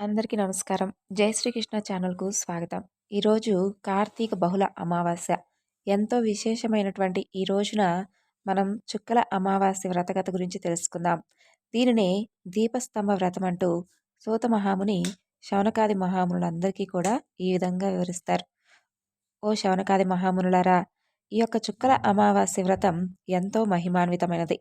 అందరికీ నమస్కారం. జై శ్రీకృష్ణ ఛానల్కు స్వాగతం. ఈరోజు కార్తీక బహుళ అమావాస్య. ఎంతో విశేషమైనటువంటి ఈ రోజున మనం చుక్కల అమావాస్య వ్రతకథ గురించి తెలుసుకుందాం. దీనినే దీపస్తంభ వ్రతం అంటూ సూత మహాముని శౌనకాది మహామునులందరికీ కూడా ఈ విధంగా వివరిస్తారు. ఓ శౌనకాది మహామునులారా ఈ యొక్క చుక్కల అమావాస్య వ్రతం ఎంతో మహిమాన్వితమైనది.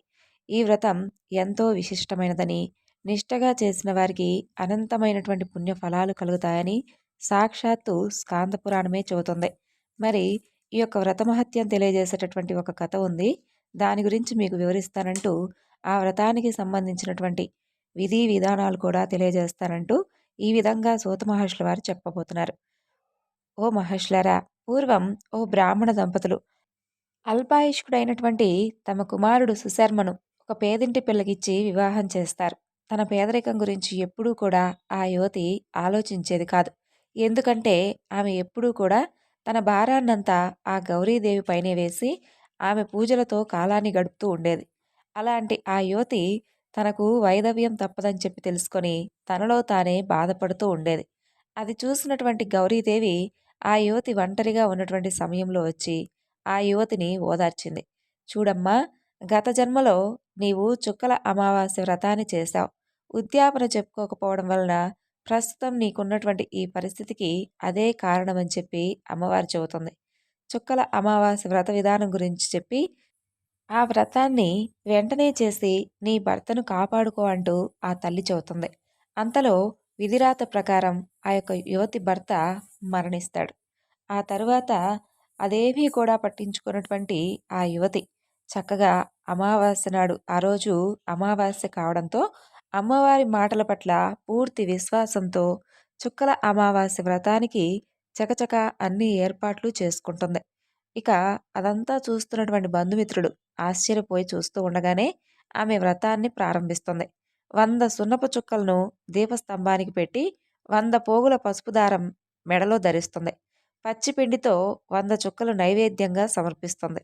ఈ వ్రతం ఎంతో విశిష్టమైనదని నిష్టగా చేసిన వారికి అనంతమైనటువంటి పుణ్య ఫలాలు కలుగుతాయని సాక్షాత్తు స్కాంద పురాణమే చెబుతుంది. మరి ఈ యొక్క వ్రతమహత్యం తెలియజేసేటటువంటి ఒక కథ ఉంది. దాని గురించి మీకు వివరిస్తానంటూ ఆ వ్రతానికి సంబంధించినటువంటి విధి విధానాలు కూడా తెలియజేస్తానంటూ ఈ విధంగా సూత మహర్షుల వారు చెప్పబోతున్నారు. ఓ మహర్షులరా పూర్వం ఓ బ్రాహ్మణ దంపతులు అల్పాయుష్కుడైనటువంటి తమ కుమారుడు సుశర్మను ఒక పేదింటి పిల్లకిచ్చి వివాహం చేస్తారు. తన పేదరికం గురించి ఎప్పుడూ కూడా ఆ యువతి ఆలోచించేది కాదు. ఎందుకంటే ఆమె ఎప్పుడూ కూడా తన భారాన్నంతా ఆ గౌరీదేవి పైనే వేసి ఆమె పూజలతో కాలాన్ని గడుపుతూ ఉండేది. అలాంటి ఆ యువతి తనకు వైదవ్యం తప్పదని చెప్పి తెలుసుకొని తనలో తానే బాధపడుతూ ఉండేది. అది చూసినటువంటి గౌరీదేవి ఆ యువతి ఒంటరిగా ఉన్నటువంటి సమయంలో వచ్చి ఆ యువతిని ఓదార్చింది. చూడమ్మా గత జన్మలో నీవు చుక్కల అమావాస్య వ్రతాన్ని చేశావు. ఉద్యాపన చెప్పుకోకపోవడం వలన ప్రస్తుతం నీకున్నటువంటి ఈ పరిస్థితికి అదే కారణమని చెప్పి అమ్మవారు చెబుతుంది. చుక్కల అమావాస్య వ్రత విధానం గురించి చెప్పి ఆ వ్రతాన్ని వెంటనే చేసి నీ భర్తను కాపాడుకో అంటూ ఆ తల్లి చెబుతుంది. అంతలో విధిరాత ప్రకారం ఆ యొక్క యువతి భర్త మరణిస్తాడు. ఆ తరువాత అదేమీ కూడా పట్టించుకున్నటువంటి ఆ యువతి చక్కగా అమావాస్య నాడు ఆ రోజు అమావాస్య కావడంతో అమ్మవారి మాటల పట్ల పూర్తి విశ్వాసంతో చుక్కల అమావాస్య వ్రతానికి చకచక అన్ని ఏర్పాట్లు చేసుకుంటుంది. ఇక అదంతా చూస్తున్నటువంటి బంధుమిత్రుడు ఆశ్చర్యపోయి చూస్తూ ఉండగానే ఆమె వ్రతాన్ని ప్రారంభిస్తుంది. వంద సున్నపు చుక్కలను దీపస్తంభానికి పెట్టి వంద పోగుల పసుపు దారం మెడలో ధరిస్తుంది. పచ్చిపిండితో వంద చుక్కలు నైవేద్యంగా సమర్పిస్తుంది.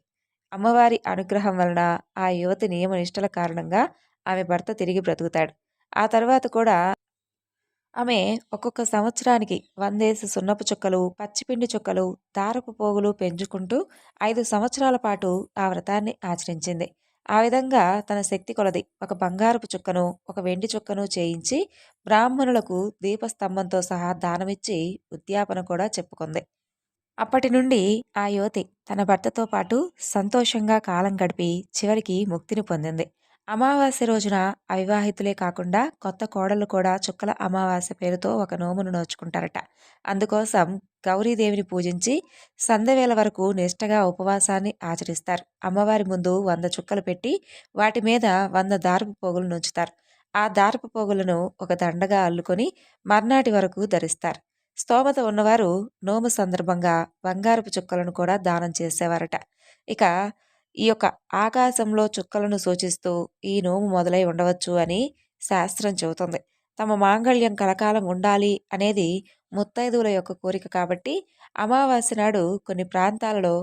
అమ్మవారి అనుగ్రహం వలన ఆ యువతి నియమనిష్టల కారణంగా ఆమె భర్త తిరిగి బ్రతుకుతాడు. ఆ తర్వాత కూడా ఆమె ఒక్కొక్క సంవత్సరానికి వందేసి సున్నపు చుక్కలు పచ్చిపిండి చుక్కలు దారపు పోగులు పెంచుకుంటూ ఐదు సంవత్సరాల పాటు ఆ వ్రతాన్ని ఆచరించింది. ఆ విధంగా తన శక్తి కొలది ఒక బంగారపు చుక్కను ఒక వెండి చుక్కను చేయించి బ్రాహ్మణులకు దీపస్తంభంతో సహా దానమిచ్చి ఉద్యాపన కూడా చెప్పుకుంది. అప్పటి నుండి ఆ యువతి తన భర్తతో పాటు సంతోషంగా కాలం గడిపి చివరికి ముక్తిని పొందింది. అమావాస్య రోజున అవివాహితులే కాకుండా కొత్త కోడలు కూడా చుక్కల అమావాస్య పేరుతో ఒక నోమును నోచుకుంటారట. అందుకోసం గౌరీదేవిని పూజించి సందవేల వరకు నిష్టగా ఉపవాసాన్ని ఆచరిస్తారు. అమ్మవారి ముందు వంద చుక్కలు పెట్టి వాటి మీద వంద దారపు పోగులు నుంచుతారు. ఆ దారపు పోగులను ఒక దండగా అల్లుకొని మర్నాటి వరకు ధరిస్తారు. స్తోమత ఉన్నవారు నోము సందర్భంగా బంగారపు చుక్కలను కూడా దానం చేసేవారట. ఇక ఈ యొక్క ఆకాశంలో చుక్కలను సూచిస్తూ ఈ నోము మొదలై ఉండవచ్చు అని శాస్త్రం చెబుతుంది. తమ మాంగళ్యం కలకాలం ఉండాలి అనేది ముత్తైదువుల యొక్క కోరిక కాబట్టి అమావాస్య నాడు కొన్ని ప్రాంతాలలో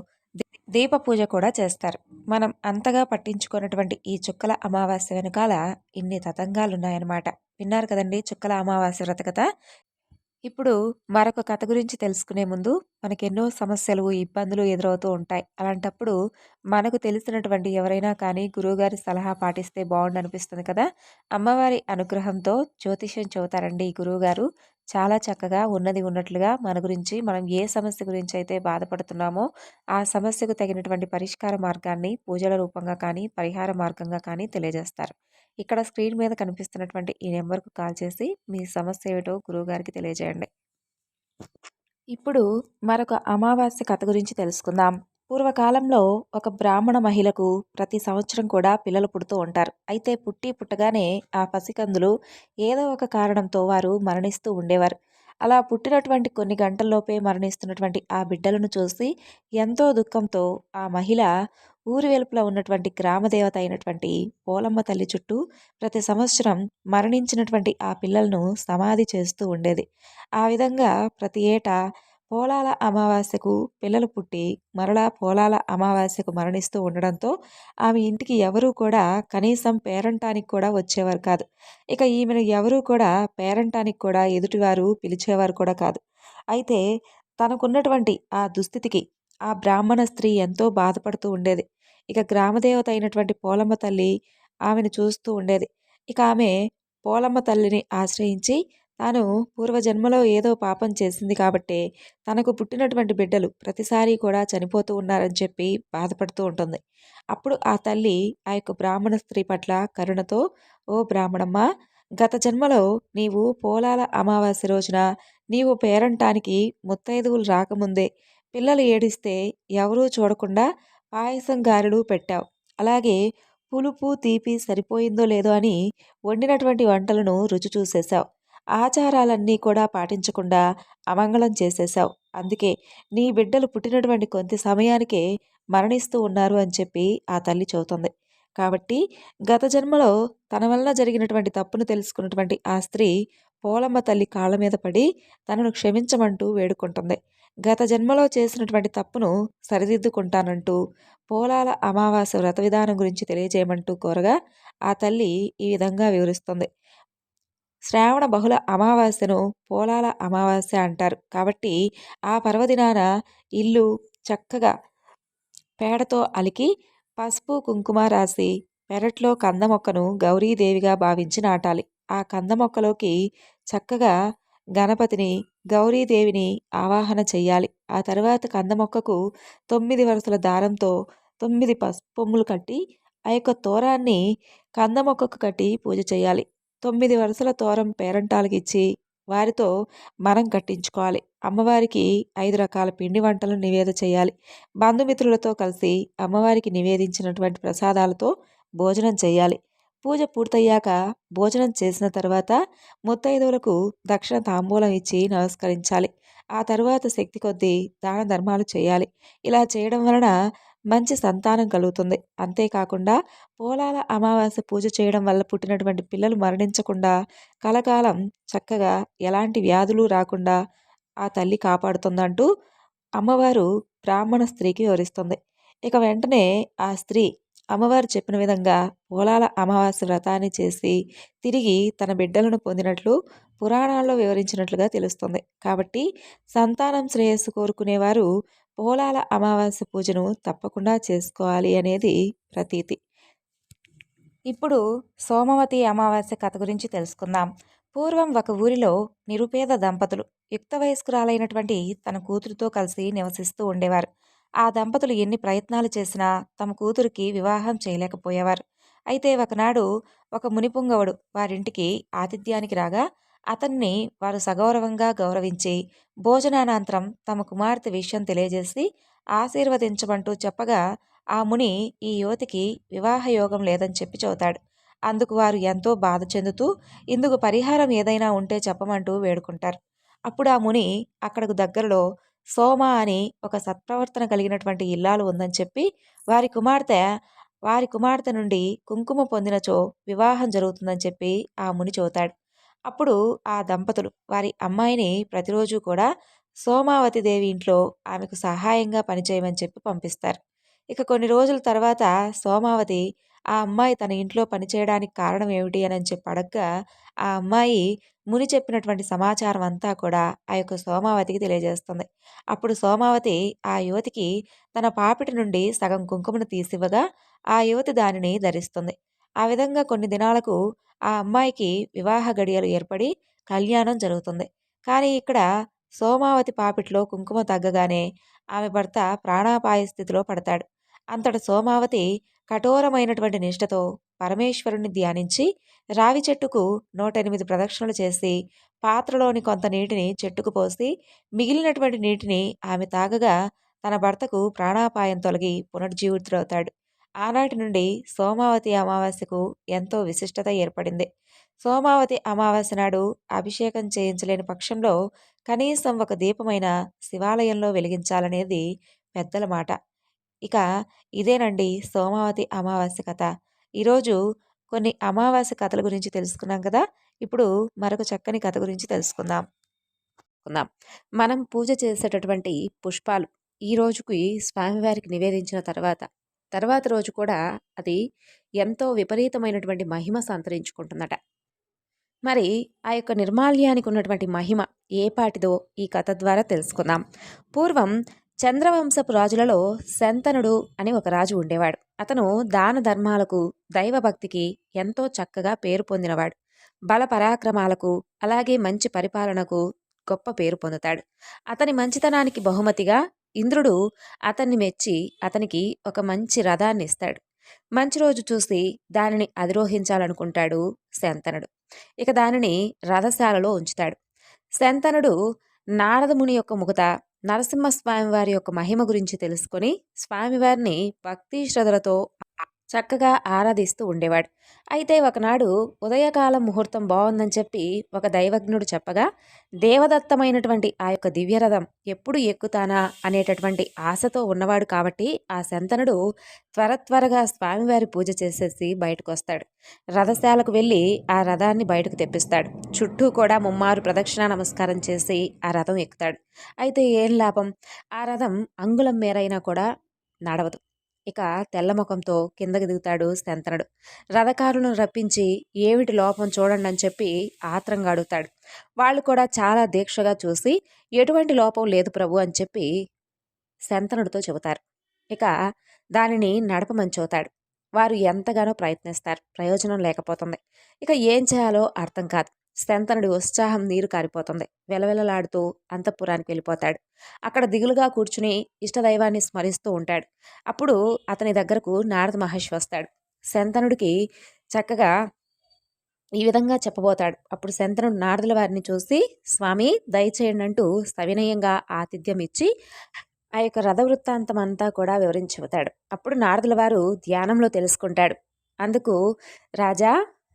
దీప పూజ కూడా చేస్తారు. మనం అంతగా పట్టించుకున్నటువంటి ఈ చుక్కల అమావాస్య వెనకాల ఇన్ని తతంగాలున్నాయన్నమాట. విన్నారు కదండి చుక్కల అమావాస్య వ్రతకథ ఇప్పుడు మరొక కథ గురించి తెలుసుకునే ముందు మనకెన్నో సమస్యలు ఇబ్బందులు ఎదురవుతూ ఉంటాయి. అలాంటప్పుడు మనకు తెలిసినటువంటి ఎవరైనా కానీ గురువుగారి సలహా పాటిస్తే బాగుండు అనిపిస్తుంది కదా? అమ్మవారి అనుగ్రహంతో జ్యోతిష్యం చెబుతారండి ఈ గురువుగారు. చాలా చక్కగా ఉన్నది ఉన్నట్లుగా మన గురించి మనం ఏ సమస్య గురించి అయితే బాధపడుతున్నామో ఆ సమస్యకు తగినటువంటి పరిష్కార మార్గాన్ని పూజల రూపంగా కానీ పరిహార మార్గంగా కానీ తెలియజేస్తారు. ఇక్కడ స్క్రీన్ మీద కనిపిస్తున్నటువంటి ఈ నెంబర్కు కాల్ చేసి మీ సమస్య ఏమిటో గురువుగారికి తెలియజేయండి. ఇప్పుడు మరొక అమావాస్య కథ గురించి తెలుసుకుందాం. పూర్వకాలంలో ఒక బ్రాహ్మణ మహిళకు ప్రతి సంవత్సరం కూడా పిల్లలు పుడుతూ ఉంటారు. అయితే పుట్టి పుట్టగానే ఆ పసికందులు ఏదో ఒక కారణంతో వారు మరణిస్తూ ఉండేవారు. అలా పుట్టినటువంటి కొన్ని గంటల్లోపే మరణిస్తున్నటువంటి ఆ బిడ్డలను చూసి ఎంతో దుఃఖంతో ఆ మహిళ ఊరి వెలుపుల ఉన్నటువంటి గ్రామదేవత అయినటువంటి పోలమ్మ తల్లి చుట్టూ ప్రతి సంవత్సరం మరణించినటువంటి ఆ పిల్లలను సమాధి చేస్తూ ఉండేది. ఆ విధంగా ప్రతి ఏటా పోలాల అమావాస్యకు పిల్లలు పుట్టి మరలా పోలాల అమావాస్యకు మరణిస్తూ ఉండడంతో ఆమె ఇంటికి ఎవరూ కూడా కనీసం పేరంటానికి కూడా వచ్చేవారు కాదు. ఇక ఈమెను ఎవరూ కూడా పేరంటానికి కూడా ఎదుటివారు పిలిచేవారు కూడా కాదు. అయితే తనకున్నటువంటి ఆ దుస్థితికి ఆ బ్రాహ్మణ స్త్రీ ఎంతో బాధపడుతూ ఉండేది. ఇక గ్రామదేవత అయినటువంటి పోలమ్మ తల్లి ఆమెను చూస్తూ ఉండేది. ఇక ఆమె పోలమ్మ తల్లిని ఆశ్రయించి తాను పూర్వజన్మలో ఏదో పాపం చేసింది కాబట్టే తనకు పుట్టినటువంటి బిడ్డలు ప్రతిసారి కూడా చనిపోతూ ఉన్నారని చెప్పి బాధపడుతూ ఉంటుంది. అప్పుడు ఆ తల్లి ఆ యొక్క బ్రాహ్మణ స్త్రీ పట్ల కరుణతో ఓ బ్రాహ్మణమ్మ గత జన్మలో నీవు పోలాల అమావాస్య రోజున నీవు పేరంటానికి ముత్తైదువులు రాకముందే పిల్లలు ఏడిస్తే ఎవరూ చూడకుండా పాయసం గారెలు పెట్టావు. అలాగే పులుపు తీపి సరిపోయిందో లేదో అని వండినటువంటి వంటలను రుచి చూసేశావు. ఆచారాలన్నీ కూడా పాటించకుండా అమంగళం చేసేశావు. అందుకే నీ బిడ్డలు పుట్టినటువంటి కొంత సమయానికే మరణిస్తూ ఉన్నారు అని చెప్పి ఆ తల్లి చెబుతుంది. కాబట్టి గత జన్మలో తన వలన జరిగినటువంటి తప్పును తెలుసుకున్నటువంటి ఆ స్త్రీ పోలమ్మ తల్లి కాళ్ళ మీద పడి తనను క్షమించమంటూ వేడుకుంటుంది. గత జన్మలో చేసినటువంటి తప్పును సరిదిద్దుకుంటానంటూ పోలాల అమావాస్య వ్రత విధానం గురించి తెలియజేయమంటూ కోరగా ఆ తల్లి ఈ విధంగా వివరిస్తుంది. శ్రావణ బహుళ అమావాస్యను పోలాల అమావాస్య అంటారు. కాబట్టి ఆ పర్వదినాన ఇల్లు చక్కగా పేడతో అలికి పసుపు కుంకుమ రాసి పెరట్లో కంద మొక్కను గౌరీదేవిగా భావించి నాటాలి. ఆ కంద మొక్కలోకి చక్కగా గణపతిని గౌరీదేవిని ఆవాహన చెయ్యాలి. ఆ తర్వాత కంద మొక్కకు తొమ్మిది వరుసల దారంతో తొమ్మిది పసుపొమ్ములు కట్టి ఆ యొక్క తోరాన్ని కంద మొక్కకు కట్టి పూజ చేయాలి తొమ్మిది వరుసల తోరం పేరంటాలకు ఇచ్చి వారితో మనం కట్టించుకోవాలి. అమ్మవారికి ఐదు రకాల పిండి వంటలు నివేద చేయాలి బంధుమిత్రులతో కలిసి అమ్మవారికి నివేదించినటువంటి ప్రసాదాలతో భోజనం చేయాలి పూజ పూర్తయ్యాక భోజనం చేసిన తర్వాత ముత్తైదువులకు దక్షిణ తాంబూలం ఇచ్చి నమస్కరించాలి. ఆ తర్వాత శక్తి కొద్దీ దాన ధర్మాలు చేయాలి. ఇలా చేయడం వలన మంచి సంతానం కలుగుతుంది. అంతేకాకుండా పోలాల అమావాస్య పూజ చేయడం వల్ల పుట్టినటువంటి పిల్లలు మరణించకుండా కలకాలం చక్కగా ఎలాంటి వ్యాధులు రాకుండా ఆ తల్లి కాపాడుతుందంటూ అమ్మవారు బ్రాహ్మణ స్త్రీకి వివరిస్తుంది. ఇక వెంటనే ఆ స్త్రీ అమ్మవారు చెప్పిన విధంగా పోలాల అమావాస్య వ్రతాన్ని చేసి తిరిగి తన బిడ్డలను పొందినట్లు పురాణాల్లో వివరించినట్లుగా తెలుస్తుంది. కాబట్టి సంతానం శ్రేయస్సు కోరుకునేవారు పోలాల అమావాస్య పూజను తప్పకుండా చేసుకోవాలి అనేది ప్రతీతి. ఇప్పుడు సోమవతి అమావాస్య కథ గురించి తెలుసుకుందాం. పూర్వం ఒక ఊరిలో నిరుపేద దంపతులు యుక్త వయస్కురాలైనటువంటి తన కూతురుతో కలిసి నివసిస్తూ ఉండేవారు. ఆ దంపతులు ఎన్ని ప్రయత్నాలు చేసినా తమ కూతురికి వివాహం చేయలేకపోయేవారు. అయితే ఒకనాడు ఒక మునిపుంగవుడు వారింటికి ఆతిథ్యానికి రాగా అతన్ని వారు సగౌరవంగా గౌరవించి భోజనానంతరం తమ కుమార్తె విషయం తెలియజేసి ఆశీర్వదించమంటూ చెప్పగా ఆ ముని ఈ యువతికి వివాహయోగం లేదని చెప్పి చెబుతాడు. అందుకు వారు ఎంతో బాధ చెందుతూ ఇందుకు పరిహారం ఏదైనా ఉంటే చెప్పమంటూ వేడుకుంటారు. అప్పుడు ఆ ముని అక్కడకు దగ్గరలో సోమ అని ఒక సత్ప్రవర్తన కలిగినటువంటి ఇల్లాలు ఉందని చెప్పి వారి కుమార్తె వారి కుమార్తె నుండి కుంకుమ పొందినచో వివాహం జరుగుతుందని చెప్పి ఆ ముని చెబుతాడు. అప్పుడు ఆ దంపతులు వారి అమ్మాయిని ప్రతిరోజు కూడా సోమావతి దేవి ఇంట్లో ఆమెకు సహాయంగా పనిచేయమని చెప్పి పంపిస్తారు. ఇక కొన్ని రోజుల తర్వాత సోమావతి ఆ అమ్మాయి తన ఇంట్లో పనిచేయడానికి కారణం ఏమిటి అని చెప్పి అడగ్గా ఆ అమ్మాయి ముని చెప్పినటువంటి సమాచారం అంతా కూడా ఆ యొక్క సోమావతికి తెలియజేస్తుంది. అప్పుడు సోమావతి ఆ యువతికి తన పాపిటి నుండి సగం కుంకుమను తీసివ్వగా ఆ యువతి దానిని ధరిస్తుంది. ఆ విధంగా కొన్ని దినాలకు ఆ అమ్మాయికి వివాహ గడియలు ఏర్పడి కళ్యాణం జరుగుతుంది. కానీ ఇక్కడ సోమావతి పాపిట్లో కుంకుమ తగ్గగానే ఆమె భర్త ప్రాణాపాయ స్థితిలో పడతాడు. అంతట సోమావతి కఠోరమైనటువంటి నిష్ఠతో పరమేశ్వరుని ధ్యానించి రావి చెట్టుకు నూట ఎనిమిది ప్రదక్షిణలు చేసి పాత్రలోని కొంత నీటిని చెట్టుకు పోసి మిగిలినటువంటి నీటిని ఆమె తాగగా తన భర్తకు ప్రాణాపాయం తొలగి పునర్జీవితుడవుతాడు ఆనాటి నుండి సోమావతి అమావాస్యకు ఎంతో విశిష్టత ఏర్పడింది. సోమావతి అమావాస్య నాడు అభిషేకం చేయించలేని పక్షంలో కనీసం ఒక దీపమైన శివాలయంలో వెలిగించాలనేది పెద్దల మాట. ఇక ఇదేనండి సోమావతి అమావాస్య కథ. ఈరోజు కొన్ని అమావాస్య కథల గురించి తెలుసుకున్నాం కదా ఇప్పుడు మరొక చక్కని కథ గురించి తెలుసుకుందాం. మనం పూజ చేసేటటువంటి పుష్పాలు ఈ రోజుకి స్వామివారికి నివేదించిన తర్వాత తర్వాత రోజు కూడా అది ఎంతో విపరీతమైనటువంటి మహిమ సంతరించుకుంటుందట. మరి ఆ యొక్క నిర్మాల్యానికి ఉన్నటువంటి మహిమ ఏ పాటిదో ఈ కథ ద్వారా తెలుసుకుందాం. పూర్వం చంద్రవంశపు రాజులలో శంతనుడు అని ఒక రాజు ఉండేవాడు. అతను దాన ధర్మాలకు దైవభక్తికి ఎంతో చక్కగా పేరు పొందినవాడు. బల పరాక్రమాలకు అలాగే మంచి పరిపాలనకు గొప్ప పేరు పొందుతాడు. అతని మంచితనానికి బహుమతిగా ఇంద్రుడు అతన్ని మెచ్చి అతనికి ఒక మంచి రథాన్ని ఇస్తాడు. మంచి రోజు చూసి దానిని అధిరోహించాలనుకుంటాడు శంతనుడు. ఇక దానిని రథశాలలో ఉంచుతాడు. శంతనుడు నారదముని యొక్క ముఖత నరసింహస్వామి వారి యొక్క మహిమ గురించి తెలుసుకొని స్వామివారిని భక్తి శ్రద్ధలతో చక్కగా ఆరాధిస్తూ ఉండేవాడు. అయితే ఒకనాడు ఉదయకాలం ముహూర్తం బాగుందని చెప్పి ఒక దైవజ్ఞుడు చెప్పగా దేవదత్తమైనటువంటి ఆ యొక్క దివ్యరథం ఎప్పుడు ఎక్కుతానా అనేటటువంటి ఆశతో ఉన్నవాడు కాబట్టి ఆ శంతనుడు త్వర త్వరగా స్వామివారి పూజ చేసేసి బయటకు వస్తాడు రథశాలకు వెళ్ళి ఆ రథాన్ని బయటకు తెప్పిస్తాడు. చుట్టూ కూడా ముమ్మారు ప్రదక్షిణ నమస్కారం చేసి ఆ రథం ఎక్కుతాడు. అయితే ఏం లాభం? ఆ రథం అంగుళం మేరైనా కూడా నడవదు. ఇక తెల్ల ముఖంతో కిందకి దిగుతాడు శంతనుడు. రథకారులను రప్పించి ఏమిటి లోపం చూడండి అని చెప్పి ఆత్రంగా అడుగుతాడు. వాళ్ళు కూడా చాలా దీక్షగా చూసి ఎటువంటి లోపం లేదు ప్రభు అని చెప్పి శంతనుడితో చెబుతారు. ఇక దానిని నడపమని చెబుతాడు. వారు ఎంతగానో ప్రయత్నిస్తారు. ప్రయోజనం లేకపోతుంది. ఇక ఏం చేయాలో అర్థం కాదు. శంతనుడి ఉత్సాహం నీరు కారిపోతుంది. వెలవెలలాడుతూ అంతఃపురానికి వెళ్ళిపోతాడు. అక్కడ దిగులుగా కూర్చుని ఇష్టదైవాన్ని స్మరిస్తూ ఉంటాడు. అప్పుడు అతని దగ్గరకు నారద మహర్షి వస్తాడు. శంతనుడికి చక్కగా ఈ విధంగా చెప్పబోతాడు. అప్పుడు శంతనుడు నారదుల వారిని చూసి స్వామి దయచేయండి అంటూ సవినయంగా ఆతిథ్యం ఇచ్చి ఆ యొక్క రథ వృత్తాంతం అంతా కూడా వివరించి చెబుతాడు అప్పుడు నారదుల వారు ధ్యానంలో తెలుసుకుంటాడు. అందుకు రాజా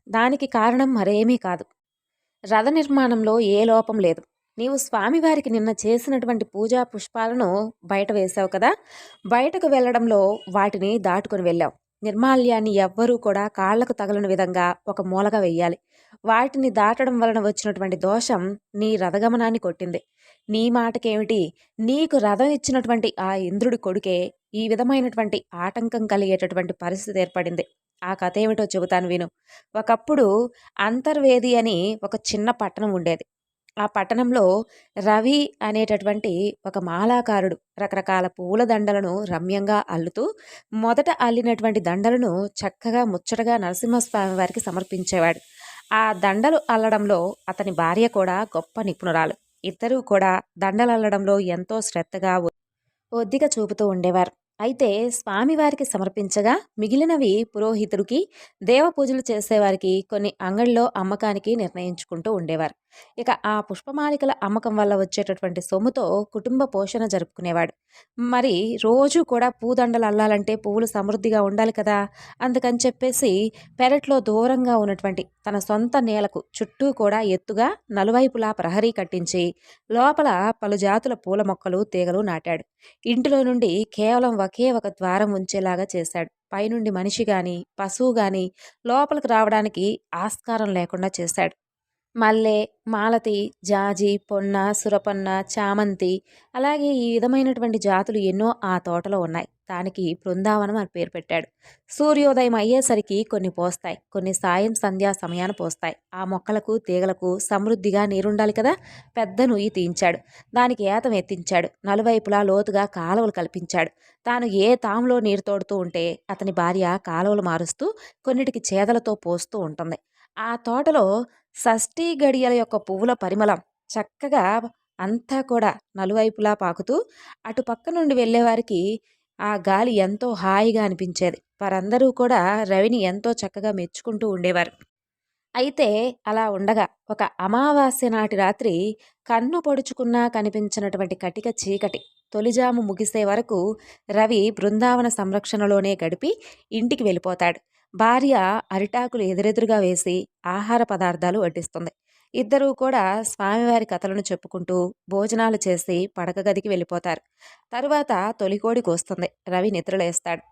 దానికి కారణం మరేమీ కాదు. రథ నిర్మాణంలో ఏ లోపం లేదు. నీవు స్వామివారికి నిన్న చేసినటువంటి పూజా పుష్పాలను బయట వేశావు కదా? బయటకు వెళ్ళడంలో వాటిని దాటుకొని వెళ్ళావు. నిర్మాల్యాన్ని ఎవ్వరూ కూడా కాళ్ళకు తగలని విధంగా ఒక మూలగా వెయ్యాలి. వాటిని దాటడం వలన వచ్చినటువంటి దోషం నీ రథగమనాన్ని కొట్టింది. నీ మాటకేమిటి? నీకు రథం ఇచ్చినటువంటి ఆ ఇంద్రుడి కొడుకే ఈ విధమైనటువంటి ఆటంకం కలిగేటటువంటి పరిస్థితి ఏర్పడింది. ఆ కథ ఏమిటో చెబుతాను విను. ఒకప్పుడు అంతర్వేది అని ఒక చిన్న పట్టణం ఉండేది. ఆ పట్టణంలో రవి అనేటటువంటి ఒక మాలాకారుడు రకరకాల పూల దండలను రమ్యంగా అల్లుతూ మొదట అల్లినటువంటి దండలను చక్కగా ముచ్చటగా నరసింహస్వామి వారికి సమర్పించేవాడు. ఆ దండలు అల్లడంలో అతని భార్య కూడా గొప్ప నిపుణురాలు. ఇద్దరూ కూడా దండలు అల్లడంలో ఎంతో శ్రద్ధగా ఒద్దిక చూపుతూ ఉండేవారు. అయితే స్వామివారికి సమర్పించగా మిగిలినవి పురోహితుడికి దేవపూజలు చేసేవారికి కొన్ని అంగడిలో అమ్మకానికి నిర్ణయించుకుంటూ ఉండేవారు. ఇక ఆ పుష్పమాలికల అమ్మకం వల్ల వచ్చేటటువంటి సొమ్ముతో కుటుంబ పోషణ జరుపుకునేవాడు. మరి రోజు కూడా పూదండలు అల్లాలంటే పువ్వులు సమృద్ధిగా ఉండాలి కదా? అందుకని చెప్పేసి పెరట్లో దూరంగా ఉన్నటువంటి తన సొంత నేలకు చుట్టూ కూడా ఎత్తుగా నలువైపులా ప్రహరీ కట్టించి లోపల పలు జాతుల పూల మొక్కలు తీగలు నాటాడు. ఇంటిలో నుండి కేవలం ఒకే ఒక ద్వారం ఉంచేలాగా చేశాడు. పైనుండి మనిషి గాని పశువు గాని లోపలికి రావడానికి ఆస్కారం లేకుండా చేశాడు. మల్లె మాలతి జాజి పొన్న సురపన్న చామంతి అలాగే ఈ విధమైనటువంటి జాతులు ఎన్నో ఆ తోటలో ఉన్నాయి. దానికి బృందావనం అని పేరు పెట్టాడు. సూర్యోదయం అయ్యేసరికి కొన్ని పోస్తాయి. కొన్ని సాయం సంధ్యా సమయాన్ని పోస్తాయి. ఆ మొక్కలకు తీగలకు సమృద్ధిగా నీరుండాలి కదా? పెద్ద నుయ్యి తీయించాడు. దానికి ఏతం ఎత్తించాడు. నలువైపులా లోతుగా కాలువలు కల్పించాడు. తాను ఏ తాములో నీరు తోడుతూ ఉంటే అతని భార్య కాలువలు మారుస్తూ కొన్నిటికి చేదలతో పోస్తూ ఉంటుంది. ఆ తోటలో షష్ఠీ గడియల యొక్క పువ్వుల పరిమళం చక్కగా అంతా కూడా నలువైపులా పాకుతూ అటు పక్క నుండి వెళ్ళేవారికి ఆ గాలి ఎంతో హాయిగా అనిపించేది. వారందరూ కూడా రవిని ఎంతో చక్కగా మెచ్చుకుంటూ ఉండేవారు. అయితే అలా ఉండగా ఒక అమావాస్య నాటి రాత్రి కన్ను పొడుచుకున్నా కనిపించినటువంటి కటిక చీకటి తొలిజాము ముగిసే వరకు రవి బృందావన సంరక్షణలోనే గడిపి ఇంటికి వెళ్ళిపోతాడు. భార్య అరిటాకులు ఎదురెదురుగా వేసి ఆహార పదార్థాలు వడ్డిస్తుంది. ఇద్దరూ కూడా స్వామివారి కథలను చెప్పుకుంటూ భోజనాలు చేసి పడక గదికి వెళ్ళిపోతారు. తరువాత తొలికోడి కోస్తుంది. రవి నిద్రలేస్తాడు.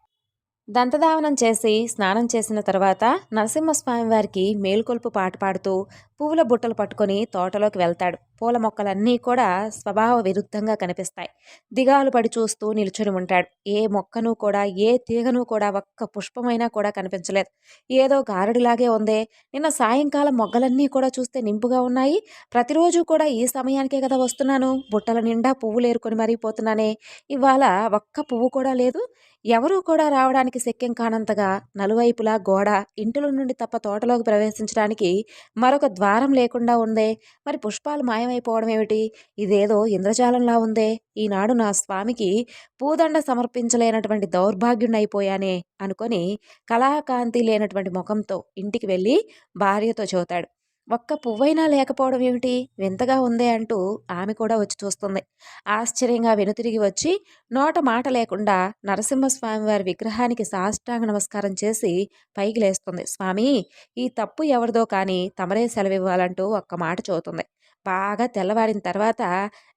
దంతధావనం చేసి స్నానం చేసిన తర్వాత నరసింహస్వామివారికి మేల్కొల్పు పాట పాడుతూ పువ్వుల బుట్టలు పట్టుకొని తోటలోకి వెళ్తాడు. పూల మొక్కలన్నీ కూడా స్వభావ విరుద్ధంగా కనిపిస్తాయి. దిగాలు పడి చూస్తూ నిల్చుని ఉంటాడు. ఏ మొక్కను కూడా ఏ తీగను కూడా ఒక్క పుష్పమైనా కూడా కనిపించలేదు. ఏదో గారడిలాగే ఉందే. నిన్న సాయంకాలం మొగ్గలన్నీ కూడా చూస్తే నింపుగా ఉన్నాయి. ప్రతిరోజు కూడా ఈ సమయానికే కదా వస్తున్నాను. బుట్టల నిండా పువ్వులు ఏరుకొని మరీ పోతున్నానే. ఇవాళ ఒక్క పువ్వు కూడా లేదు. ఎవరూ కూడా రావడానికి శక్యం కానంతగా నలువైపులా గోడ ఇంటిలో నుండి తప్ప తోటలోకి ప్రవేశించడానికి మరొక ద్వారం లేకుండా ఉందే. మరి పుష్పాలు మాయమైపోవడం ఏమిటి ఇదేదో ఇంద్రజాలంలా ఉందే. ఈనాడు నా స్వామికి పూదండ సమర్పించలేనటువంటి దౌర్భాగ్యునైపోయానే అనుకొని కళాకాంతి లేనటువంటి ముఖంతో ఇంటికి వెళ్ళి భార్యతో చూతాడు ఒక్క పువ్వైనా లేకపోవడం ఏమిటి? వింతగా ఉందే అంటూ ఆమె కూడా వచ్చి చూస్తుంది. ఆశ్చర్యంగా వెనుతిరిగి వచ్చి నోట మాట లేకుండా నరసింహస్వామి వారి విగ్రహానికి సాష్టాంగ నమస్కారం చేసి పైకి లేస్తుంది. స్వామి ఈ తప్పు ఎవరిదో కానీ తమరే సెలవివ్వాలంటూ ఒక్క మాట చదువుతుంది బాగా తెల్లవారిన తర్వాత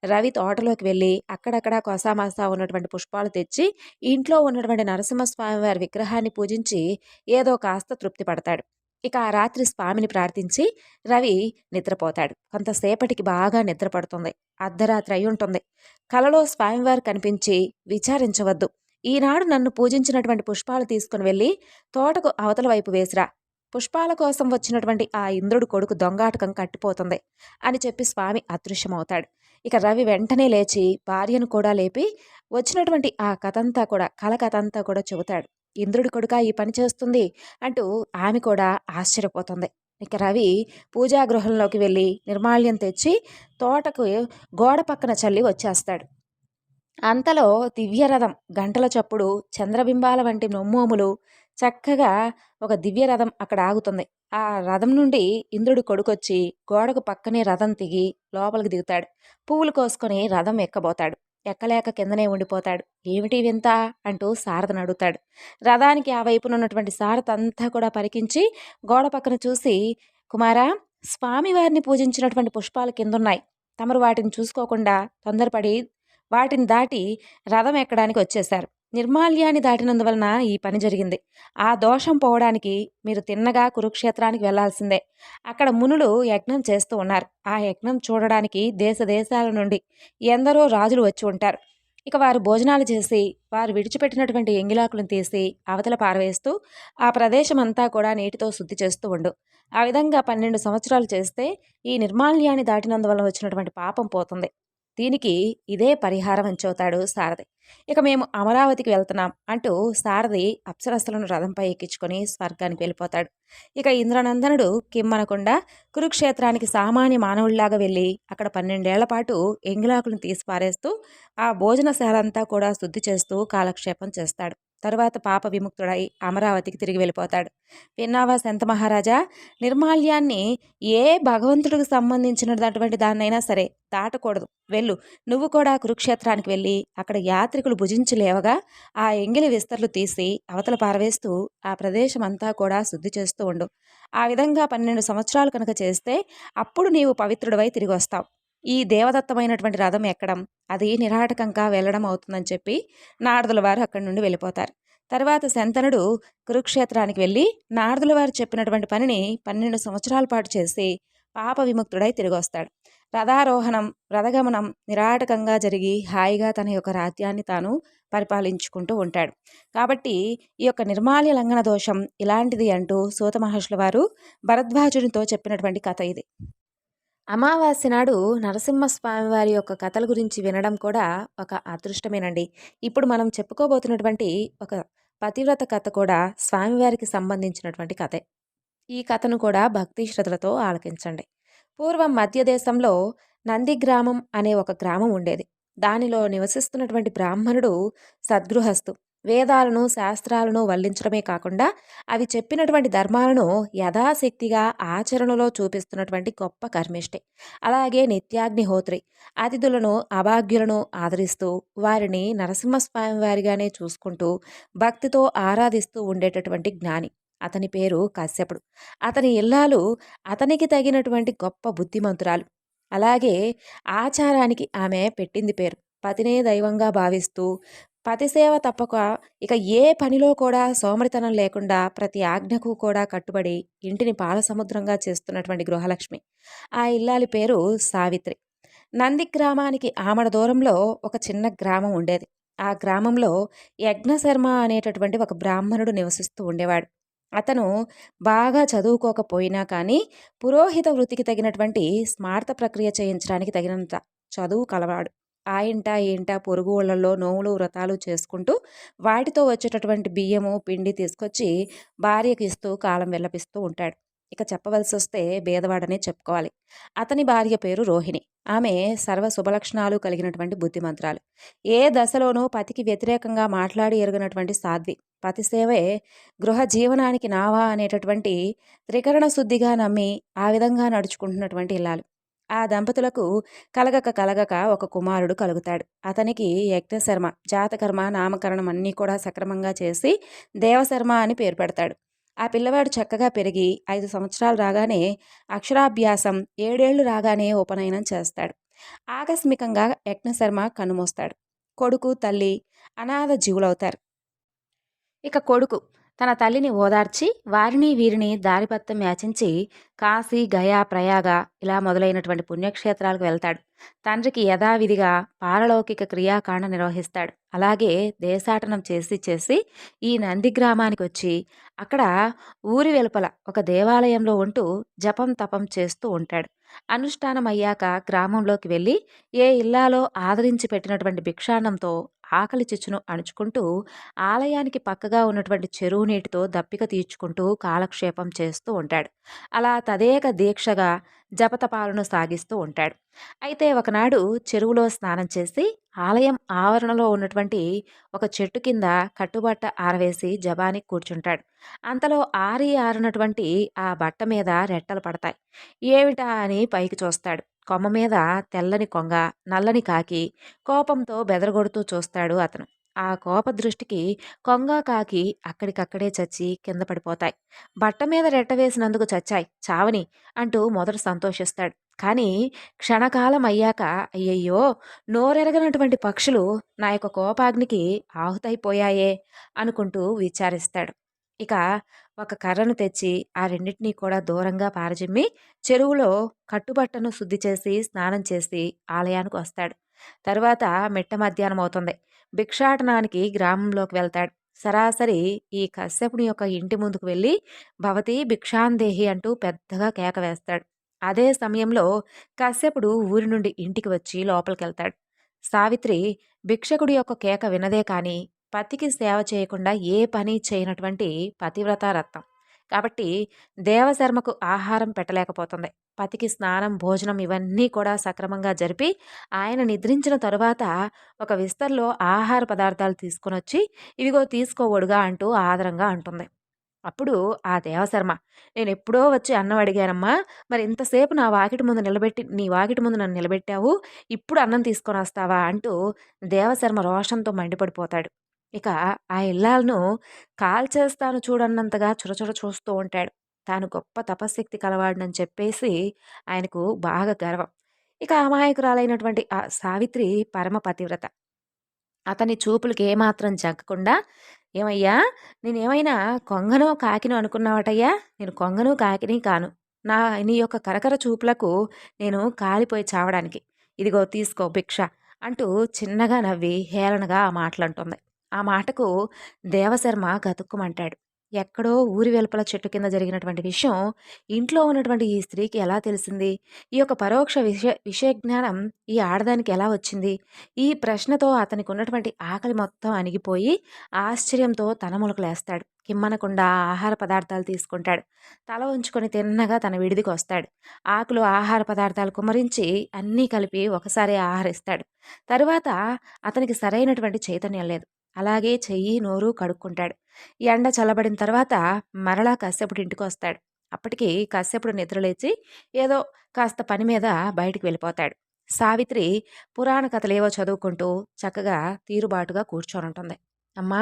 రవి తోటలోకి వెళ్ళి అక్కడక్కడ కొసామాసా ఉన్నటువంటి పుష్పాలు తెచ్చి ఇంట్లో ఉన్నటువంటి నరసింహస్వామి వారి విగ్రహాన్ని పూజించి ఏదో కాస్త తృప్తి పడతాడు. ఇక ఆ రాత్రి స్వామిని ప్రార్థించి రవి నిద్రపోతాడు. కొంతసేపటికి బాగా నిద్రపడుతుంది. అర్ధరాత్రి అయి ఉంటుంది. కలలో స్వామివారు కనిపించి విచారించవద్దు. ఈనాడు నన్ను పూజించినటువంటి పుష్పాలు తీసుకుని వెళ్ళి తోటకు అవతల వైపు వేసిరా. పుష్పాల కోసం వచ్చినటువంటి ఆ ఇంద్రుడు కొడుకు దొంగాటకం కట్టిపోతుంది అని చెప్పి స్వామి అదృశ్యమవుతాడు. ఇక రవి వెంటనే లేచి భార్యను కూడా లేపి వచ్చినటువంటి ఆ కథంతా కూడా కల కథంతా కూడా చెబుతాడు. ఇంద్రుడి కొడుక ఈ పని చేస్తుంది అంటూ ఆమె కూడా ఆశ్చర్యపోతుంది. ఇక రవి పూజాగృహంలోకి వెళ్ళి నిర్మాల్యం తెచ్చి తోటకు గోడ పక్కన చల్లి వచ్చేస్తాడు. అంతలో దివ్యరథం గంటల చప్పుడు చంద్రబింబాల వంటి నొమ్మోములు చక్కగా ఒక దివ్యరథం అక్కడ ఆగుతుంది. ఆ రథం నుండి ఇంద్రుడు కొడుకొచ్చి గోడకు పక్కనే రథం దిగి లోపలికి దిగుతాడు. పువ్వులు కోసుకొని రథం ఎక్కబోతాడు. ఎక్కలేక కిందనే ఉండిపోతాడు. ఏమిటి వింత? అంటూ సారథను అడుగుతాడు. రథానికి ఆ వైపున ఉన్నటువంటి సారథ అంతా కూడా పరికించి గోడ పక్కన చూసి కుమారా స్వామివారిని పూజించినటువంటి పుష్పాలు కిందున్నాయి. తమరు వాటిని చూసుకోకుండా తొందరపడి వాటిని దాటి రథం ఎక్కడానికి వచ్చేశారు. నిర్మాల్యాన్ని దాటినందువలన ఈ పని జరిగింది. ఆ దోషం పోవడానికి మీరు తిన్నగా కురుక్షేత్రానికి వెళ్ళాల్సిందే. అక్కడ మునులు యజ్ఞం చేస్తూ ఉన్నారు. ఆ యజ్ఞం చూడడానికి దేశ దేశాల నుండి ఎందరో రాజులు వచ్చి ఉంటారు. ఇక వారు భోజనాలు చేసి వారు విడిచిపెట్టినటువంటి ఎంగిలాకులను తీసి అవతల పారవేస్తూ ఆ ప్రదేశం అంతా కూడా నీటితో శుద్ధి చేస్తూ ఉండు. ఆ విధంగా పన్నెండు సంవత్సరాలు చేస్తే ఈ నిర్మాల్యాన్ని దాటినందువల్ల వచ్చినటువంటి పాపం పోతుంది. దీనికి ఇదే పరిహారం అని సారథి. ఇక మేము అమరావతికి వెళ్తున్నాం అంటూ సారథి అప్సరస్సులను రథంపై ఎక్కించుకొని స్వర్గానికి వెళ్ళిపోతాడు. ఇక ఇంద్రనందనుడు కిమ్మనకుండా కురుక్షేత్రానికి సామాన్య మానవుల్లాగా వెళ్ళి అక్కడ పన్నెండేళ్ళ పాటు ఎంగిలాకులను తీసిపారేస్తూ ఆ భోజనశాల అంతా కూడా శుద్ధి చేస్తూ కాలక్షేపం చేస్తాడు. తరువాత పాప విముక్తుడై అమరావతికి తిరిగి వెళ్ళిపోతాడు. విన్నావా సంత మహారాజా? నిర్మాల్యాన్ని ఏ భగవంతుడికి సంబంధించినటువంటి దాన్నైనా సరే దాటకూడదు. వెళ్ళు. నువ్వు కూడా కురుక్షేత్రానికి వెళ్ళి అక్కడ యాత్రికులు భుజించలేవగా ఆ ఎంగిలి విస్తర్లు తీసి అవతల పారవేస్తూ ఆ ప్రదేశం అంతా కూడా శుద్ధి చేస్తూ ఉండు. ఆ విధంగా పన్నెండు సంవత్సరాలు కనుక చేస్తే అప్పుడు నీవు పవిత్రుడివై తిరిగి వస్తావు. ఈ దేవదత్తమైనటువంటి రథం ఎక్కడం అది నిరాటకంగా వెళ్ళడం అవుతుందని చెప్పి నారదుల వారు అక్కడి నుండి వెళ్ళిపోతారు. తర్వాత శంతనుడు కురుక్షేత్రానికి వెళ్ళి నారదుల వారు చెప్పినటువంటి పనిని పన్నెండు సంవత్సరాల పాటు చేసి పాప విముక్తుడై తిరిగి వస్తాడు. రథారోహణం రథగమనం నిరాటకంగా జరిగి హాయిగా తన యొక్క రాజ్యాన్ని తాను పరిపాలించుకుంటూ ఉంటాడు. కాబట్టి ఈ యొక్క నిర్మాల్య లంఘన దోషం ఇలాంటిది అంటూ సూత మహర్షుల వారు భరద్వాజునితో చెప్పినటువంటి కథ ఇది. అమావాస్య నాడు నరసింహస్వామి వారి యొక్క కథల గురించి వినడం కూడా ఒక అదృష్టమేనండి. ఇప్పుడు మనం చెప్పుకోబోతున్నటువంటి ఒక పతివ్రత కథ కూడా స్వామివారికి సంబంధించినటువంటి కథే. ఈ కథను కూడా భక్తి శ్రద్ధలతో ఆలకించండి. పూర్వం మధ్యదేశంలో నందిగ్రామం అనే ఒక గ్రామం ఉండేది. దానిలో నివసిస్తున్నటువంటి బ్రాహ్మణుడు సద్గృహస్థు. వేదాలను శాస్త్రాలను వల్లించడమే కాకుండా అవి చెప్పినటువంటి ధర్మాలను యథాశక్తిగా ఆచరణలో చూపిస్తున్నటువంటి గొప్ప కర్మిష్టి అలాగే నిత్యాగ్నిహోత్రి. అతిథులను అభాగ్యులను ఆదరిస్తూ వారిని నరసింహస్వామి వారిగానే చూసుకుంటూ భక్తితో ఆరాధిస్తూ ఉండేటటువంటి జ్ఞాని. అతని పేరు కశ్యపుడు. అతని ఇల్లాలు అతనికి తగినటువంటి గొప్ప బుద్ధిమంతురాలు. అలాగే ఆచారానికి ఆమె పెట్టింది పేరు. పతినే దైవంగా భావిస్తూ పతిసేవ తప్పక ఇక ఏ పనిలో కూడా సోమరితనం లేకుండా ప్రతి ఆజ్ఞకు కూడా కట్టుబడి ఇంటిని పాలసముద్రంగా చేస్తున్నటువంటి గృహలక్ష్మి. ఆ ఇల్లాలి పేరు సావిత్రి. నంది గ్రామానికి ఆమడ దూరంలో ఒక చిన్న గ్రామం ఉండేది. ఆ గ్రామంలో యజ్ఞశర్మ అనేటటువంటి ఒక బ్రాహ్మణుడు నివసిస్తూ ఉండేవాడు. అతను బాగా చదువుకోకపోయినా కానీ పురోహిత వృత్తికి తగినటువంటి స్మార్త ప్రక్రియ చేయించడానికి తగినంత చదువు కలవాడు. ఆ ఇంట ఈ ఇంట పొరుగు ఊళ్ళల్లో నోములు వ్రతాలు చేసుకుంటూ వాటితో వచ్చేటటువంటి బియ్యము పిండి తీసుకొచ్చి భార్యకి ఇస్తూ కాలం వెళ్ళపిస్తూ ఉంటాడు. ఇక చెప్పవలసి వస్తే భేదవాడనే చెప్పుకోవాలి. అతని భార్య పేరు రోహిణి. ఆమె సర్వ శుభలక్షణాలు కలిగినటువంటి బుద్ధిమంత్రాలు. ఏ దశలోనూ పతికి వ్యతిరేకంగా మాట్లాడి ఎరుగినటువంటి సాధ్వి. పతి సేవే గృహ జీవనానికి నావా అనేటటువంటి త్రికరణ శుద్ధిగా నమ్మి ఆ విధంగా నడుచుకుంటున్నటువంటి ఇల్లాలు. ఆ దంపతులకు కలగక కలగక ఒక కుమారుడు కలుగుతాడు. అతనికి యజ్ఞశర్మ జాతకర్మ నామకరణం అన్నీ కూడా సక్రమంగా చేసి దేవశర్మ అని పేరు పెడతాడు. ఆ పిల్లవాడు చక్కగా పెరిగి ఐదు సంవత్సరాలు రాగానే అక్షరాభ్యాసం ఏడేళ్ళు రాగానే ఉపనయనం చేస్తాడు. ఆకస్మికంగా యజ్ఞశర్మ కనుమోస్తాడు. కొడుకు తల్లి అనాథ జీవులవుతారు. ఇక కొడుకు తన తల్లిని ఓదార్చి వారిని వీరిని దారిపత్తం యాచించి కాశీ గయా ప్రయాగ ఇలా మొదలైనటువంటి పుణ్యక్షేత్రాలకు వెళ్తాడు. తండ్రికి యథావిధిగా పారలౌకిక క్రియాకాండ నిర్వహిస్తాడు. అలాగే దేశాటనం చేసి చేసి ఈ నంది గ్రామానికి వచ్చి అక్కడ ఊరి వెలుపల ఒక దేవాలయంలో ఉంటూ జపం తపం చేస్తూ ఉంటాడు. అనుష్ఠానం అయ్యాక గ్రామంలోకి వెళ్ళి ఏ ఇల్లాలో ఆదరించి పెట్టినటువంటి భిక్షాన్నంతో ఆకలి చిచ్చును అణుచుకుంటూ ఆలయానికి పక్కగా ఉన్నటువంటి చెరువు నీటితో దప్పిక తీర్చుకుంటూ కాలక్షేపం చేస్తూ ఉంటాడు. అలా తదేక దీక్షగా జపతపాలను సాగిస్తూ ఉంటాడు. అయితే ఒకనాడు చెరువులో స్నానం చేసి ఆలయం ఆవరణలో ఉన్నటువంటి ఒక చెట్టు కింద కట్టుబట్ట ఆరవేసి జబానికి కూర్చుంటాడు. అంతలో ఆరి ఆరినటువంటి ఆ బట్ట మీద రెట్టలు పడతాయి. ఏమిటా అని పైకి చూస్తాడు. కొమ్మ మీద తెల్లని కొంగ నల్లని కాకి కోపంతో బెదరగొడుతూ చూస్తాడు అతను. ఆ కోప దృష్టికి కొంగ కాకి అక్కడికక్కడే చచ్చి కింద పడిపోతాయి. బట్ట మీద రెట్ట వేసినందుకు చచ్చాయి. చావని అంటూ మొదట సంతోషిస్తాడు. కానీ క్షణకాలం అయ్యాక అయ్యయ్యో నోరెరగనటువంటి పక్షులు నా యొక్క కోపాగ్నికి ఆహుతైపోయాయే అనుకుంటూ విచారిస్తాడు. ఇక ఒక కర్రను తెచ్చి ఆ రెండింటినీ కూడా దూరంగా పారజిమ్మి చెరువులో కట్టుబట్టను శుద్ధి చేసి స్నానం చేసి ఆలయానికి వస్తాడు. తర్వాత మిట్ట మధ్యాహ్నం అవుతుంది. భిక్షాటనానికి గ్రామంలోకి వెళ్తాడు. సరాసరి ఈ కశ్యపుని యొక్క ఇంటి ముందుకు వెళ్ళి భవతి భిక్షాందేహి అంటూ పెద్దగా కేక వేస్తాడు. అదే సమయంలో కశ్యపుడు ఊరి నుండి ఇంటికి వచ్చి లోపలికి వెళ్తాడు సావిత్రి భిక్షకుడి యొక్క కేక వినదే కానీ పతికి సేవ చేయకుండా ఏ పని చేయనటువంటి పతివ్రత రత్నం. కాబట్టి దేవశర్మకు ఆహారం పెట్టలేకపోతుంది. పతికి స్నానం భోజనం ఇవన్నీ కూడా సక్రమంగా జరిపి ఆయన నిద్రించిన తరువాత ఒక విస్తర్లో ఆహార పదార్థాలు తీసుకుని వచ్చి ఇవిగో తీసుకోవడుగా అంటూ ఆదరంగా అంటుంది. అప్పుడు ఆ దేవశర్మ నేను ఎప్పుడో వచ్చి అన్నం అడిగానమ్మా మరి ఇంతసేపు నా వాకిటి ముందు నిలబెట్టి నీ వాకిటి ముందు నన్ను నిలబెట్టావు? ఇప్పుడు అన్నం తీసుకొని వస్తావా అంటూ దేవశర్మ రోషంతో మండిపడిపోతాడు. ఇక ఆ ఇల్లాలను కాల్చేస్తాను చూడన్నంతగా చురచుర చూస్తూ ఉంటాడు. తాను గొప్ప తపశక్తి కలవాడనని చెప్పేసి ఆయనకు బాగా గర్వం. ఇక అమాయకురాలైనటువంటి ఆ సావిత్రి పరమ పతివ్రత. అతని చూపులకి ఏమాత్రం జగ్గకుండా ఏమయ్యా నేనేమైనా కొంగను కాకిను అనుకున్నావటయ్యా? నేను కొంగను కాకిని కాను. నా నీ యొక్క కరకర చూపులకు నేను కాలిపోయి చావడానికి. ఇదిగో తీసుకో భిక్ష అంటూ చిన్నగా నవ్వి హేళనగా ఆ మాటలంటుంది. ఆ మాటకు దేవశర్మ గతుక్కుమంటాడు. ఎక్కడో ఊరి వెలుపల చెట్టు కింద జరిగినటువంటి విషయం ఇంట్లో ఉన్నటువంటి ఈ స్త్రీకి ఎలా తెలిసింది? ఈ యొక్క పరోక్ష విషయ విషయ జ్ఞానం ఈ ఆడదానికి ఎలా వచ్చింది? ఈ ప్రశ్నతో అతనికి ఉన్నటువంటి ఆకలి మొత్తం అణిగిపోయి ఆశ్చర్యంతో తన ములకలేస్తాడు. కిమ్మనకుండా ఆహార పదార్థాలు తీసుకుంటాడు. తల ఉంచుకొని తిన్నగా తన విడిదికి వస్తాడు. ఆకులు ఆహార పదార్థాలు కుమరించి అన్నీ కలిపి ఒకసారి ఆహరిస్తాడు. తరువాత అతనికి సరైనటువంటి చైతన్యం లేదు. అలాగే చెయ్యి నోరు కడుక్కుంటాడు. ఎండ చల్లబడిన తర్వాత మరలా కశ్యపుడు ఇంటికి వస్తాడు అప్పటికి కశ్యపుడు నిద్రలేచి ఏదో కాస్త పని మీద బయటికి వెళ్ళిపోతాడు. సావిత్రి పురాణ కథలేవో చదువుకుంటూ చక్కగా తీరుబాటుగా కూర్చొని ఉంటుంది అమ్మా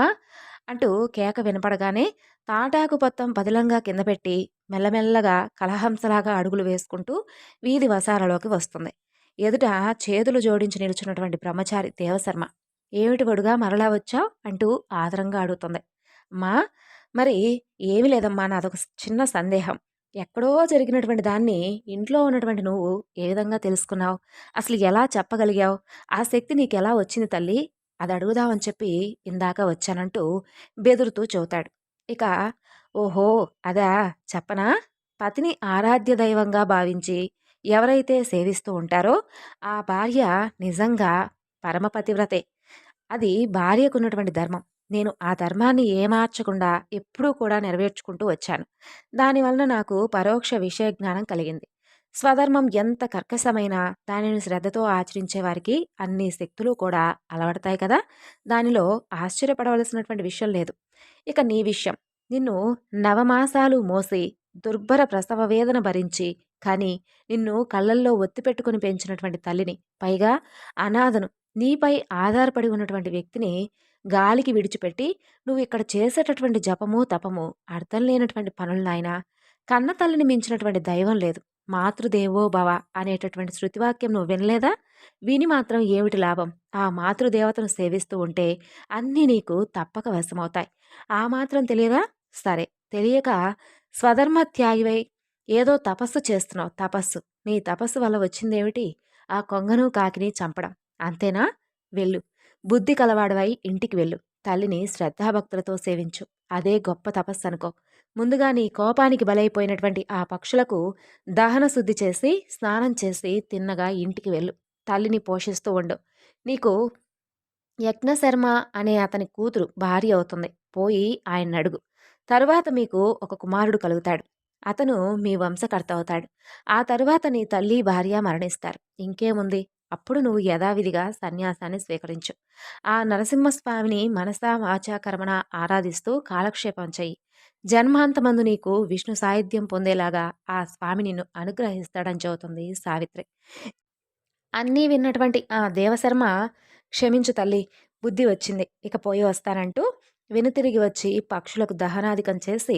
అంటూ కేక వినపడగానే తాటాకు పొత్తం పదిలంగా కింద పెట్టి మెల్లమెల్లగా కలహంసలాగా అడుగులు వేసుకుంటూ వీధి వసారలోకి వస్తుంది. ఎదుట చేతులు జోడించి నిలుచున్నటువంటి బ్రహ్మచారి దేవశర్మ. ఏమిటి వడుగా మరలా వచ్చావు? అంటూ ఆదరంగా అడుగుతుంది. అమ్మా మరి ఏమి లేదమ్మా నాదొక చిన్న సందేహం. ఎక్కడో జరిగినటువంటి దాన్ని ఇంట్లో ఉన్నటువంటి నువ్వు ఏ విధంగా తెలుసుకున్నావు? అసలు ఎలా చెప్పగలిగావు? ఆ శక్తి నీకు ఎలా వచ్చింది తల్లి? అది అడుగుదామని చెప్పి ఇందాక వచ్చానంటూ బెదురుతూ చెబుతాడు. ఇక ఓహో అదా చెప్పనా? పతిని ఆరాధ్య దైవంగా భావించి ఎవరైతే సేవిస్తూ ఉంటారో ఆ భార్య నిజంగా పరమపతివ్రతే. అది భార్యకున్నటువంటి ధర్మం. నేను ఆ ధర్మాన్ని ఏమార్చకుండా ఎప్పుడూ కూడా నెరవేర్చుకుంటూ వచ్చాను. దానివలన నాకు పరోక్ష విషయ జ్ఞానం కలిగింది. స్వధర్మం ఎంత కర్కశమైనా దానిని శ్రద్ధతో ఆచరించే వారికి అన్ని శక్తులు కూడా అలవడతాయి కదా! దానిలో ఆశ్చర్యపడవలసినటువంటి విషయం లేదు. ఇక నీ విషయం. నిన్ను నవమాసాలు మోసి దుర్భర ప్రసవ వేదన భరించి కానీ నిన్ను కళ్ళల్లో ఒత్తి పెట్టుకుని పెంచినటువంటి తల్లిని పైగా అనాథను నీపై ఆధారపడి ఉన్నటువంటి వ్యక్తిని గాలికి విడిచిపెట్టి నువ్వు ఇక్కడ చేసేటటువంటి జపము తపము అర్థం లేనటువంటి పనులు కన్న తల్లిని మించినటువంటి దైవం లేదు. మాతృదేవో భవ అనేటటువంటి శృతివాక్యం నువ్వు వినలేదా? విని మాత్రం ఏమిటి లాభం? ఆ మాతృదేవతను సేవిస్తూ ఉంటే అన్నీ నీకు తప్పక వశమవుతాయి. ఆ మాత్రం తెలియదా? సరే తెలియక స్వధర్మ త్యాగివై ఏదో తపస్సు చేస్తున్నావు. తపస్సు. నీ తపస్సు వల్ల వచ్చిందేమిటి? ఆ కొంగను కాకిని చంపడం. అంతేనా? వెళ్ళు. బుద్ధి కలవాడవై ఇంటికి వెళ్ళు. తల్లిని శ్రద్ధాభక్తులతో సేవించు. అదే గొప్ప తపస్సు అనుకో ముందుగా నీ కోపానికి బలైపోయినటువంటి ఆ పక్షులకు దహన శుద్ధి చేసి స్నానం చేసి తిన్నగా ఇంటికి వెళ్ళు. తల్లిని పోషిస్తూ ఉండు. నీకు యజ్ఞశర్మ అనే అతని కూతురు భార్య అవుతుంది. పోయి ఆయన అడుగు తరువాత మీకు ఒక కుమారుడు కలుగుతాడు. అతను మీ వంశకర్త అవుతాడు. ఆ తరువాత నీ తల్లి భార్య మరణిస్తారు. ఇంకేముంది? అప్పుడు నువ్వు యథావిధిగా సన్యాసాన్ని స్వీకరించు. ఆ నరసింహస్వామిని మనసా వాచాకర్మణ ఆరాధిస్తూ కాలక్షేపం చెయ్యి. జన్మాంతమందు నీకు విష్ణు సాహిత్యం పొందేలాగా ఆ స్వామి నిన్ను అనుగ్రహిస్తాడని చెబుతుంది సావిత్రి. అన్నీ విన్నటువంటి ఆ దేవశర్మ క్షమించు తల్లి బుద్ధి వచ్చింది. ఇక పోయి వస్తానంటూ వెనుతిరిగి వచ్చి పక్షులకు దహనాధికం చేసి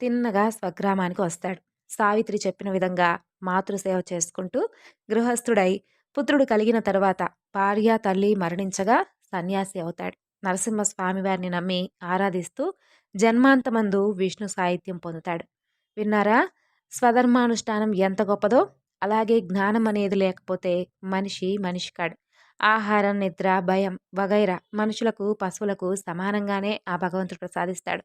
తిన్నగా స్వగ్రామానికి వస్తాడు. సావిత్రి చెప్పిన విధంగా మాతృసేవ చేసుకుంటూ గృహస్థుడై పుత్రుడు కలిగిన తరువాత భార్య తల్లి మరణించగా సన్యాసి అవుతాడు. నరసింహస్వామి వారిని నమ్మి ఆరాధిస్తూ జన్మాంతమందు విష్ణు సాహిత్యం పొందుతాడు. విన్నారా? స్వధర్మానుష్ఠానం ఎంత గొప్పదో అలాగే జ్ఞానం అనేది లేకపోతే మనిషి మనిషి కాడు ఆహారం నిద్ర భయం వగైరా మనుషులకు పశువులకు సమానంగానే ఆ భగవంతుడు ప్రసాదిస్తాడు.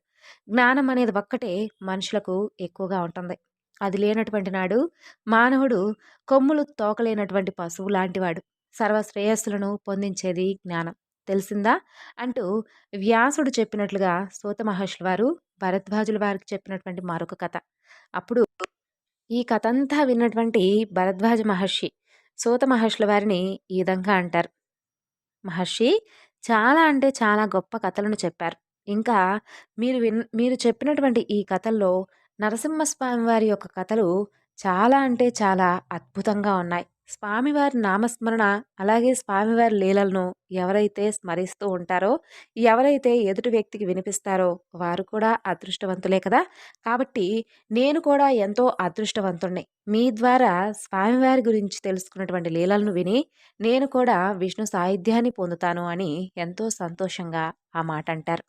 జ్ఞానం అనేది ఒక్కటే మనుషులకు ఎక్కువగా ఉంటుంది. అది లేనటువంటి నాడు మానవుడు కొమ్ములు తోకలేనటువంటి పశువు లాంటివాడు. సర్వశ్రేయస్సులను పొందించేది జ్ఞానం. తెలిసిందా? అంటూ వ్యాసుడు చెప్పినట్లుగా సూత మహర్షుల వారు భరద్వాజుల వారికి చెప్పినటువంటి మరొక కథ. అప్పుడు ఈ కథ అంతా విన్నటువంటి భరద్వాజ మహర్షి సూత మహర్షుల వారిని ఈ విధంగా అంటారు. మహర్షి చాలా అంటే చాలా గొప్ప కథలను చెప్పారు. ఇంకా మీరు విన్ మీరు చెప్పినటువంటి ఈ కథల్లో నరసింహస్వామి వారి యొక్క కథలు చాలా అంటే చాలా అద్భుతంగా ఉన్నాయి. స్వామివారి నామస్మరణ అలాగే స్వామివారి లీలలను ఎవరైతే స్మరిస్తూ ఉంటారో ఎవరైతే ఎదుటి వ్యక్తికి వినిపిస్తారో వారు కూడా అదృష్టవంతులే కదా! కాబట్టి నేను కూడా ఎంతో అదృష్టవంతుణ్ణి. మీ ద్వారా స్వామివారి గురించి తెలుసుకున్నటువంటి లీలలను విని నేను కూడా విష్ణు సాహిత్యాన్ని పొందుతాను అని ఎంతో సంతోషంగా ఆ మాట అంటారు